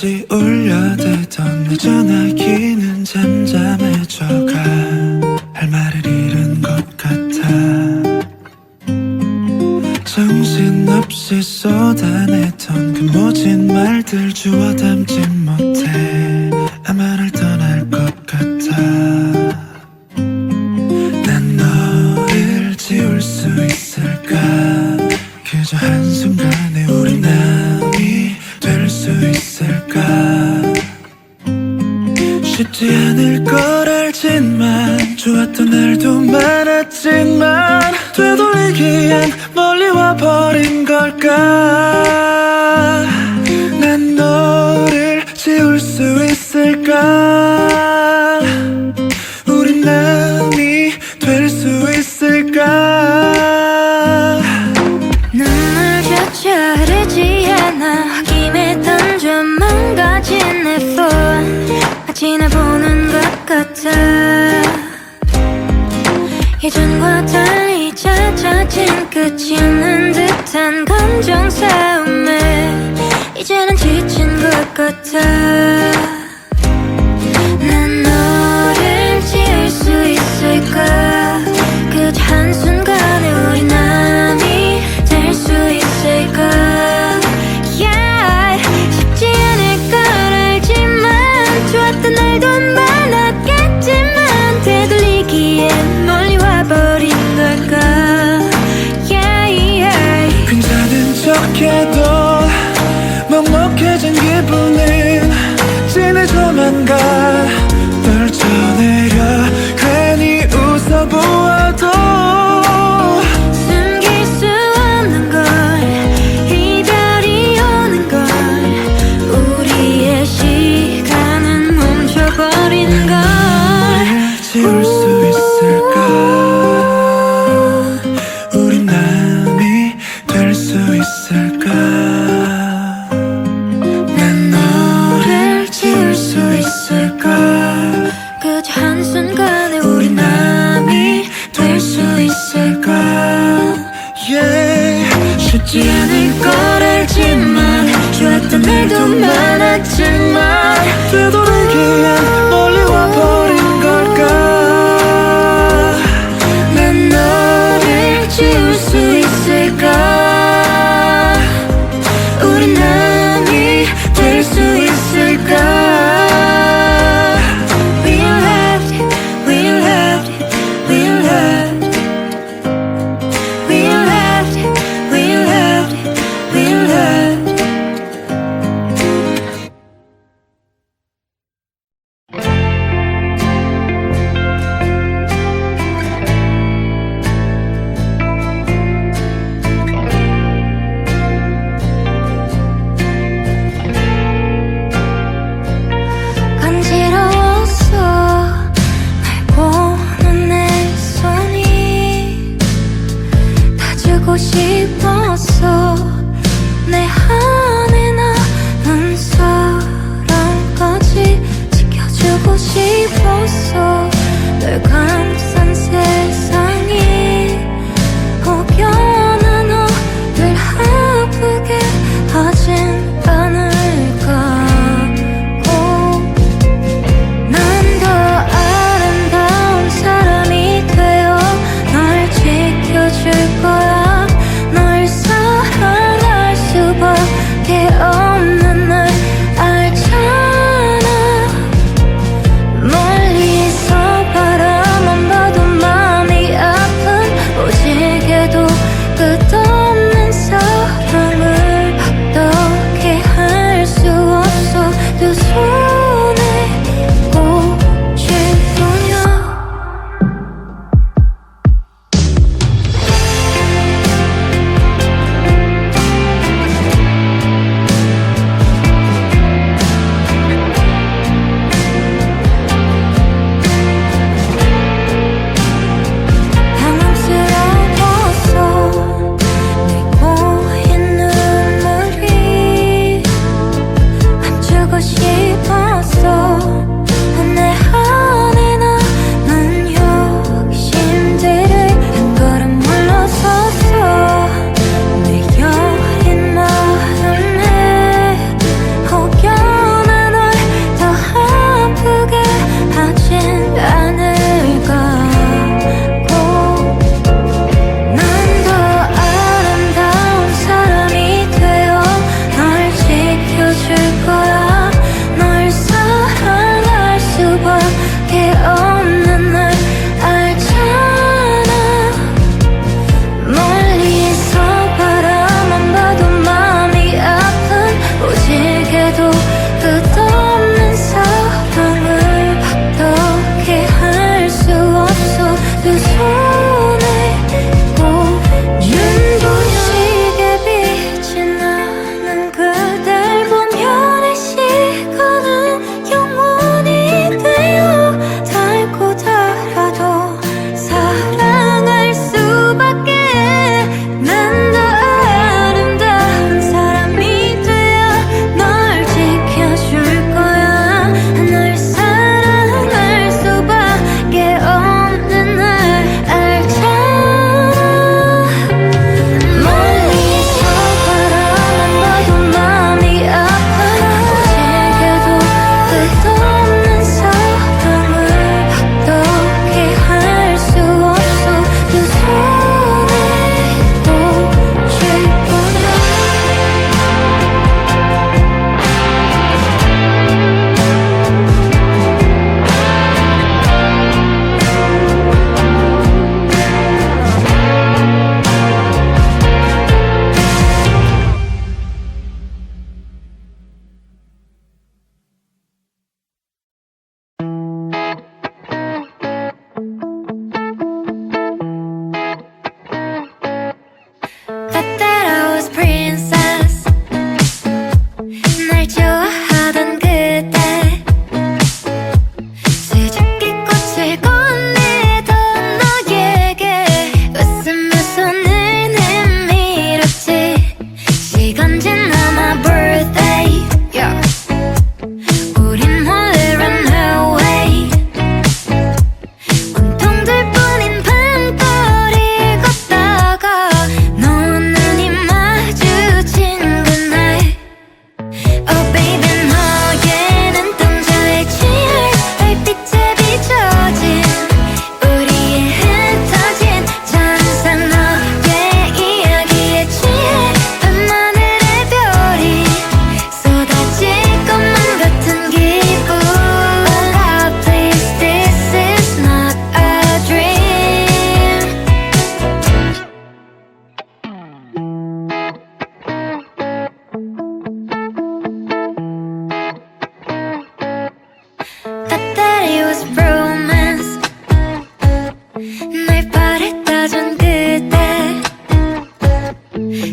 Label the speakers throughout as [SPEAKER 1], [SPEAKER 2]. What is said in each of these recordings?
[SPEAKER 1] 없이 울려대던 내 전화기는 잠잠해져가 할 말을 잃은 것 같아. 정신없이 쏟아내던 그 모진 말들 주워 담지 못해. 순간 되돌리기엔 멀리 와버린 걸까? 난 너를 지울 수 있을까? 우린 남이 될 수 있을까?
[SPEAKER 2] 눈물 곁에 흐르지 않아. 김에 던져 망가진 지나보는 것 같아. 이전과 달리 찾아진 끝이 있는 듯한 감정 싸움에 이제는 지친 것 같아.
[SPEAKER 1] 웃어.
[SPEAKER 2] 널 가라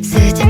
[SPEAKER 2] 四点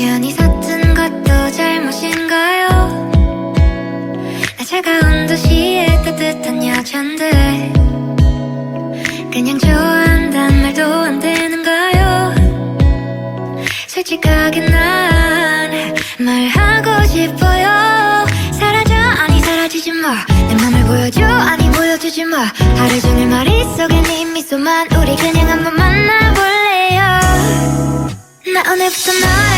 [SPEAKER 2] 우연히 샀던 것도 잘못인가요? 나 차가운 도시의 따뜻한 여잔데 그냥 좋아한단 말도 안 되는가요? 솔직하게 난 말하고 싶어요 사라져 아니 사라지지 마내 맘을 보여줘 아니 보여주지 마 하루 종일 말이 속에 네 미소만 우리 그냥 한번 만나볼래요 나 오늘부터 나